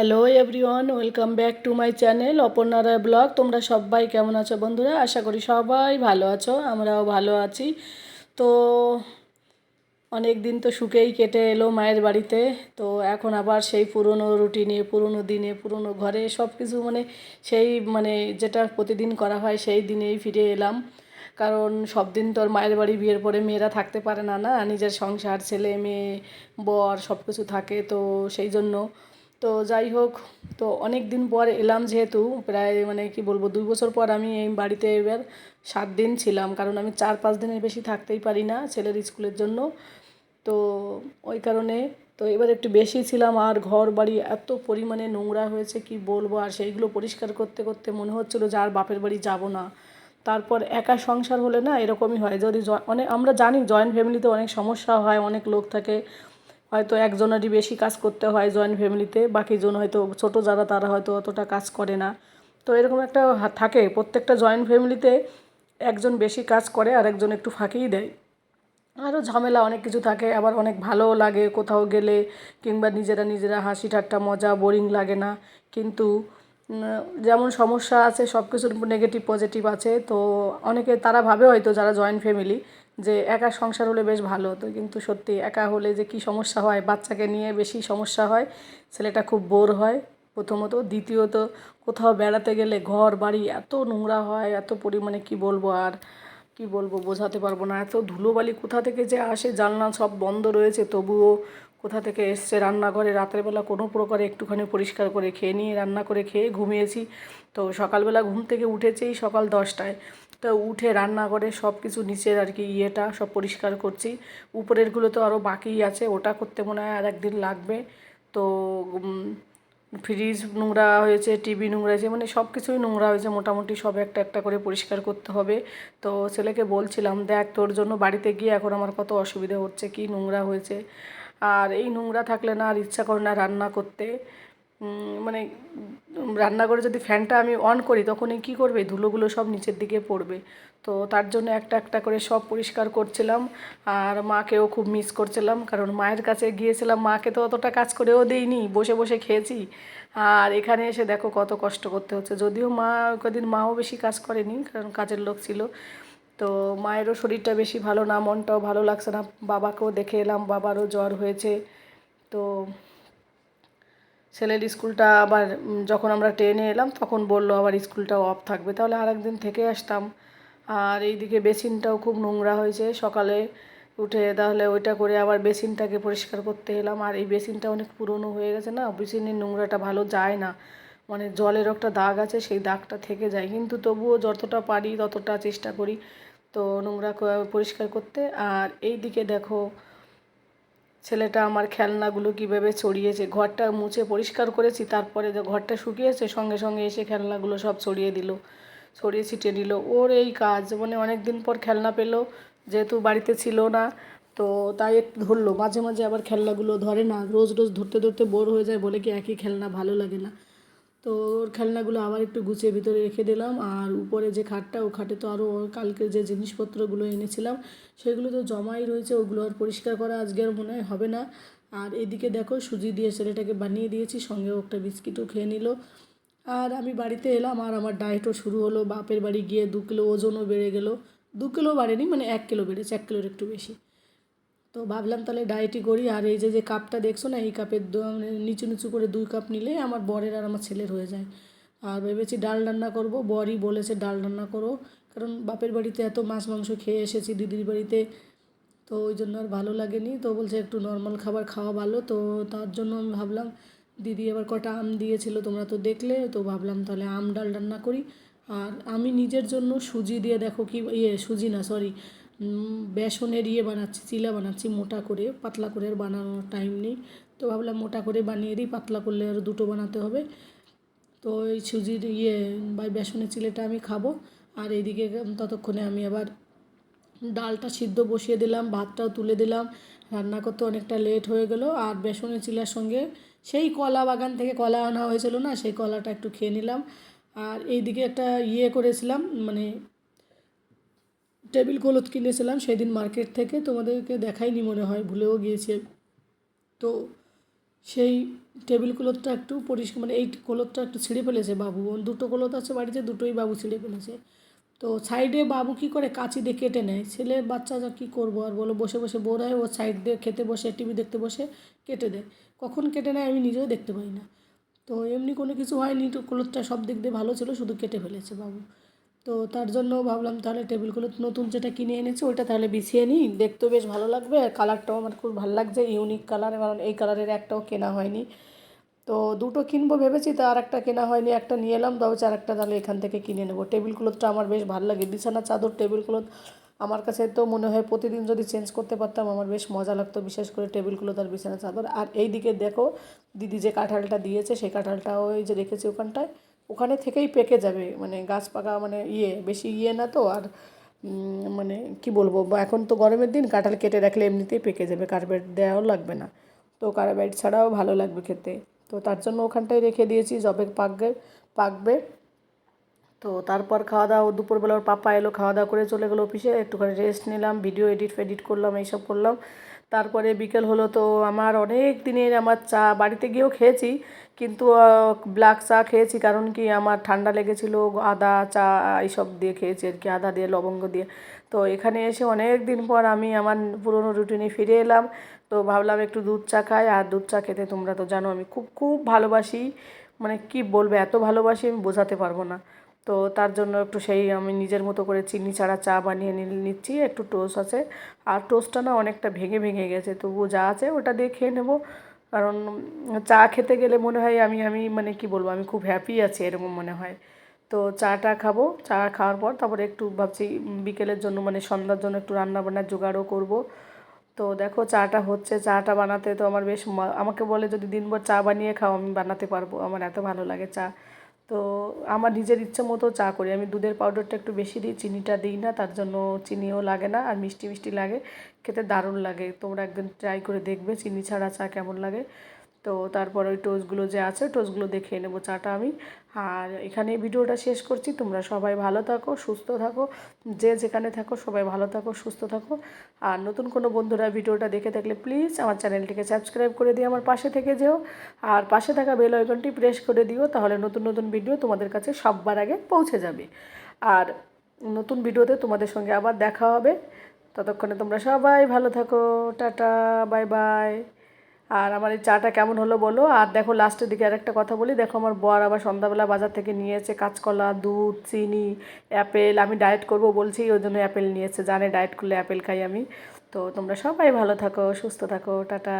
Hello everyone welcome back to my channel Aparna Roy blog তোমরা সবাই কেমন আছো বন্ধুরা? আশা করি সবাই ভালো আছো, আমরাও ভালো আছি। তো অনেক দিন তো সুখেই কেটে এলো মায়ের বাড়িতে। তো এখন আবার সেই পুরনো রুটিনে পুরনো দিনে, পুরনো ঘরে সব কিছু মানে সেই মানে যেটা প্রতিদিন করা হয় সেই দিনেই ফিরে এলাম। কারণ সব দিন তোর মায়ের বাড়ি বিয়ের পরে মেয়েরা থাকতে পারে না না? নিজের সংসার, ছেলে, মেয়ে, বর সব কিছু থাকে, তো সেই জন্য তো যাই হোক, তো অনেক দিন পর এলাম যেহেতু, প্রায় মানে কি বলব, দুই বছর পর আমি এই বাড়িতে এবার সাত দিন ছিলাম, কারণ আমি চার পাঁচ দিনের বেশি থাকতেই পারি না ছেলের স্কুলের জন্য। তো ওই কারণে, তো এবার একটু বেশি ছিলাম, আর ঘর বাড়ি এত পরিমাণে নোংরা হয়েছে, কি বলব, আর সেইগুলো পরিষ্কার করতে করতে মনে হচ্ছিল যে আর বাপের বাড়ি যাব না। তারপর একা সংসার হলে না এরকমই হয়, যদি অনেক আমরা জানি জয়েন্ট ফ্যামিলিতে অনেক সমস্যা হয়, অনেক লোক থাকে হয়তো একজনেরই বেশি কাজ করতে হয় জয়েন্ট ফ্যামিলিতে বাকিজন হয়তো ছোটো যারা, তারা হয়তো অতটা কাজ করে না। তো এরকম একটা থাকে। প্রত্যেকটা জয়েন্ট ফ্যামিলিতে একজন বেশি কাজ করে আর একজন একটু ফাঁকিই দেয়। আরও ঝামেলা অনেক কিছু থাকে। আবার অনেক ভালোও লাগে কোথাও গেলে, কিংবা নিজেরা নিজেরা হাসি ঠাট্টা মজা বোরিং লাগে না। কিন্তু যেমন সমস্যা আছে সব কিছুর নেগেটিভ পজিটিভ আছে। তো অনেকে, তারা ভাবে হয়তো যারা জয়েন্ট ফ্যামিলি যে একা সংসার হলে বেশ ভালো হতো, কিন্তু সত্যি একা হলে যে কি সমস্যা হয়, বাচ্চাকে নিয়ে বেশি সমস্যা হয়, ছেলেটা খুব বোর হয়। প্রথমত। দ্বিতীয়ত, কোথাও বেড়াতে গেলে ঘর, বাড়ি এত নোংরা হয়, এত পরিমাণে কি বলব আর কি বলব বোঝাতে পারব না। এত ধুলোবালি কোথা থেকে যে আসে জানলা সব বন্ধ রয়েছে, তবুও কোথা থেকে এসছে রান্নাঘরে? রাত্রেবেলা কোনো প্রকারে একটুখানি পরিষ্কার করে খেয়ে নিয়ে রান্না করে খেয়ে ঘুমিয়েছি। তো সকালবেলা ঘুম থেকে উঠেছেই সকাল দশটায়। তো উঠে রান্না করে সব কিছু নিচের আর কি ইয়েটা সব পরিষ্কার করছি। উপরেরগুলো তো আরও বাকিই আছে, ওটা করতে মনে হয় আর একদিন লাগবে। তো ফ্রিজ নোংরা হয়েছে, টিভি নোংরা হয়েছে মানে সব কিছুই নোংরা হয়েছে মোটামুটি, সব একটা একটা করে পরিষ্কার করতে হবে। তো ছেলেকে বলছিলাম, দেখ তোর জন্য বাড়িতে গিয়ে এখন আমার কত অসুবিধা হচ্ছে, কি নোংরা হয়েছে? আর এই নোংরা থাকলে না আর ইচ্ছা করে না রান্না করতে। মানে রান্নাঘরে যদি ফ্যানটা আমি অন করি তখনই কী করবে? ধুলোগুলো সব নিচের দিকে পড়বে। তো তার জন্য একটা একটা করে সব পরিষ্কার করছিলাম। আর মাকেও খুব মিস করছিলাম। কারণ মায়ের কাছে গিয়েছিলাম, মাকে তো অতটা কাজ করেও দিইনি, বসে বসে খেয়েছি। আর এখানে এসে দেখো কত কষ্ট করতে হচ্ছে। যদিও মা কদিন মাও বেশি কাজ করেনি, কারণ কাজের লোক ছিল। তো মায়েরও শরীরটা বেশি ভালো না, মনটাও ভালো লাগছে না। বাবাকেও দেখে এলাম, বাবারও জ্বর হয়েছে। তো ছেলের স্কুলটা আবার যখন আমরা ট্রেনে এলাম, তখন বলল আবার স্কুলটাও অফ থাকবে। তাহলে আর একদিন থেকে আসতাম। আর এইদিকে বেসিনটাও খুব নোংরা হয়েছে। সকালে উঠে তাহলে ওইটা করে আবার বেসিনটাকে পরিষ্কার করতে এলাম। আর এই বেসিনটা অনেক পুরনো হয়ে গেছে না, বেসিনের নোংরাটা ভালো যায় না। মানে জলের একটা দাগ আছে, সেই দাগটা থেকে যায়। কিন্তু তবুও যতটা পারি ততটা চেষ্টা করি। তো নোংরা পরিষ্কার করতে। আর এই দিকে দেখো, ছেলেটা আমার খেলনাগুলো কীভাবে ছড়িয়েছে। ঘরটা মুছে পরিষ্কার করেছি, তারপরে ঘরটা শুকিয়েছে, সঙ্গে সঙ্গে এসে খেলনাগুলো সব ছড়িয়ে দিল, ছড়িয়ে ছিটিয়ে নিল ওর এই কাজ মানে অনেক দিন পর খেলনা পেল, যেহেতু বাড়িতে ছিল না, তো তাই একটু ধরলো। মাঝে মাঝে আবার খেলনাগুলো ধরে না, রোজ রোজ ধরতে ধরতে বোর হয়ে যায়, বলে কি একই খেলনা ভালো লাগে না। তো ওর খেলনাগুলো আবার একটু গুছিয়ে ভিতরে রেখে দিলাম। আর উপরে যে খাটটা, ও খাটে তো আরও কালকে যে জিনিসপত্রগুলো এনেছিলাম, সেগুলো তো জমাই রয়েছে, ওগুলো আর পরিষ্কার করা আজকে আর মনে হয় হবে না। আর এদিকে দেখো, সুজি দিয়ে ছেলেটাকে বানিয়ে দিয়েছি, সঙ্গে একটা বিস্কিটও খেয়ে নিল। আর আমি বাড়িতে এলাম, আর আমার ডায়েটও শুরু হলো, বাপের বাড়ি গিয়ে দু কিলো ওজনও বেড়ে গেল। দু কিলো বাড়েনি মানে এক কিলো বেড়েছে, এক কিলোর একটু বেশি। তো ভাবলাম তাহলে ডায়েটই করি। আর এই যে যে কাপটা দেখছ না, এই কাপের মানে নিচু নিচু করে দুই কাপ নিলে আমার বরের আর আমার ছেলের হয়ে যায়। আর ভেবেছি ডাল রান্না করব, বরই বলেছে ডাল রান্না করো। কারণ বাপের বাড়িতে এত মাছ মাংস খেয়ে এসেছি দিদির বাড়িতে, তো ওই জন্য আর ভালো লাগেনি। তো বলছে একটু নর্মাল খাবার খাওয়া ভালো। তো তার জন্য আমি ভাবলাম, দিদি এবার কটা আম দিয়েছিল, তোমরা তো দেখলে, তো ভাবলাম তাহলে আম ডাল রান্না করি। আর আমি নিজের জন্য সুজি দিয়ে দেখো কি ইয়ে সুজি না সরি বেসনের ইয়ে বানাচ্ছি, চিলা বানাচ্ছি মোটা করে, পাতলা করে আর বানানোর টাইম নেই। তো ভাবলাম মোটা করে বানিয়ে দিই, পাতলা করলে আর দুটো বানাতে হবে। তো এই সুজির ইয়ে বা বেসনের চিলেটা আমি খাব। আর এইদিকে ততক্ষণে আমি আবার ডালটা সিদ্ধ বসিয়ে দিলাম, ভাতটাও তুলে দিলাম। রান্না করতে অনেকটা লেট হয়ে গেলো। আর বেসনের চিলার সঙ্গে সেই কলা বাগান থেকে কলা আনা হয়েছিল না, সেই কলাটা একটু খেয়ে নিলাম। আর এইদিকে একটা ইয়ে করেছিলাম মানে টেবিল ক্লথ কিনেছিলাম, সেদিন মার্কেট থেকে তোমাদেরকে দেখাইনি মনে হয়, ভুলেও গিয়েছে। তো সেই টেবিল ক্লথটা একটু পরিষ্কার মানে এই ক্লথটা একটু ছিঁড়ে ফেলেছে বাবু। দুটো ক্লথ আছে বাড়িতে, দুটোই বাবু ছিঁড়ে ফেলেছে। তো সাইডে বাবু কী করে কাঁচি দিয়ে কেটে নেয়? ছেলে বাচ্চা যা কী করব আর বলো, বসে বসে বোর হয়, ও সাইড দিয়ে খেতে বসে, টিভি দেখতে বসে, কেটে দেয়। কখন কেটে নেয় আমি নিজেও দেখতে পাই না। তো এমনি কোনো কিছু হয়নি, তো ক্লথটা সব দিক দিয়ে ভালো ছিল, শুধু কেটে ফেলেছে বাবু। তো তার জন্য ভাবলাম তাহলে টেবিল ক্লথ নতুন যেটা কিনে এনেছি, ওইটা তাহলে বিছিয়ে নিই। দেখতেও বেশ ভালো লাগবে, আর কালারটাও আমার খুব ভালো লাগছে, ইউনিক কালার কারণ এই কালারের একটাও কেনা হয়নি। তো দুটো কিনবো ভেবেছি, তো আর একটা কেনা হয়নি, একটা নিয়ে এলাম তবে আর একটা তাহলে এখান থেকে কিনে নেব। টেবিল ক্লথটা আমার বেশ ভালো লাগে, বিছানা, চাদর টেবিল ক্লথ আমার কাছে তো মনে হয় প্রতিদিন যদি চেঞ্জ করতে পারতাম, আমার বেশ মজা লাগতো, বিশেষ করে টেবিল ক্লথ আর বিছানা, চাদর। আর এই দিকে দেখো, দিদি যে কাঁঠালটা দিয়েছে, সেই কাঁঠালটা ওই যে রেখেছি ওখানটায়। ওখানে থেকেই পেকে যাবে মানে গাছ পাকা মানে ইয়ে বেশি ইয়ে না তো আর মানে কি বলব এখন তো গরমের দিন, কাঁঠাল কেটে রাখলে এমনিতেই পেকে যাবে কার্বেট দেওয়াও লাগবে না। তো কার্বেট ছাড়াও ভালো লাগবে খেতে। তো তার জন্য ওখানটায় রেখে দিয়েছি যবে পাকবে পাকবে। তো তারপর খাওয়া দাওয়া দুপুরবেলা ওর পাপা এলো, খাওয়া দাওয়া করে চলে গেলো অফিসে, একটুখানি রেস্ট নিলাম ভিডিও এডিট ফেডিট করলাম, এইসব করলাম। তারপরে বিকেল হলো তো আমার অনেক দিনের আমার চা বাড়িতে গিয়েও খেয়েছি, কিন্তু ব্ল্যাক চা খেয়েছি কারণ কি আমার ঠান্ডা লেগেছিল, আদা চা এইসব দিয়ে খেয়েছি আর কি, আদা দিয়ে, লবঙ্গ দিয়ে। তো এখানে এসে অনেক দিন পর আমি আমার পুরনো রুটিনে ফিরে এলাম, তো ভাবলাম একটু দুধ চা খাই। আর দুধ চা খেতে তোমরা তো জানো আমি খুব খুব ভালোবাসি। মানে কি বলব, এত ভালোবাসি আমি বোঝাতে পারব না। তো তার জন্য একটু সেই আমি নিজের মতো করে চিনি ছাড়া চা বানিয়ে নিচ্ছি, একটু টোস্ট আছে। আর টোস্টটা না অনেকটা ভেঙে ভেঙে গেছে, তবুও যা আছে ওটা দিয়ে খেয়ে নেব। কারণ চা খেতে গেলে মনে হয় আমি আমি মানে কি বলব, আমি খুব হ্যাপি আছি এরকম মনে হয়। তো চাটা খাব, চা খাওয়ার পর তারপরে একটু ভাবছি বিকেলের জন্য মানে সন্ধ্যার জন্য একটু রান্না বান্নার জোগাড়ও করব। তো দেখো চাটা হচ্ছে, চাটা বানাতে তো আমার বেশ আমাকে বলে যদি দিনভর চা বানিয়ে খাও আমি বানাতে পারব, আমার এত ভালো লাগে চা। তো আমার নিজের ইচ্ছে মতো চা করি। আমি দুধের পাউডারটা একটু বেশি দিই, চিনিটা দিই না, তার জন্য চিনিও লাগে না আর মিষ্টি মিষ্টি লাগে, খেতে দারুণ লাগে। তোমরা একদিন ট্রাই করে দেখবে, চিনি ছাড়া চা কেমন লাগে। তো তারপর ওই টোস্টগুলো যে আছে টোস্টগুলো দেখে নেব চাটা আমি। আর এখানে ভিডিওটা শেষ করছি। তোমরা সবাই ভালো থাকো, সুস্থ থাকো, যে যেখানে থাকো সবাই ভালো থাকো, সুস্থ থাকো। আর নতুন কোনো বন্ধুরা ভিডিওটা দেখে থাকলে প্লিজ আমার চ্যানেলটিকে সাবস্ক্রাইব করে দিয়ে আমার পাশে থেকে যেও। আর পাশে থাকা বেল আইকনটি প্রেস করে দিও, তাহলে নতুন নতুন ভিডিও তোমাদের কাছে সববার আগে পৌঁছে যাবে। আর নতুন ভিডিওতে তোমাদের সঙ্গে আবার দেখা হবে। ততক্ষণে তোমরা সবাই ভালো থাকো। টাটা বাই বাই আর আমার এই চাটা কেমন হলো বলো? আর দেখো লাস্টের দিকে আর একটা কথা বলি। দেখো আমার বর আবার সন্ধ্যাবেলা বাজার থেকে নিয়েছে কাঁচকলা, দুধ, চিনি, অ্যাপেল, আমি ডায়েট করব বলছি, ওই জন্য অ্যাপেল নিয়েছে জানে ডায়েট করলে অ্যাপেল খাই আমি। তো তোমরা সবাই ভালো থাকো, সুস্থ থাকো, টাটা।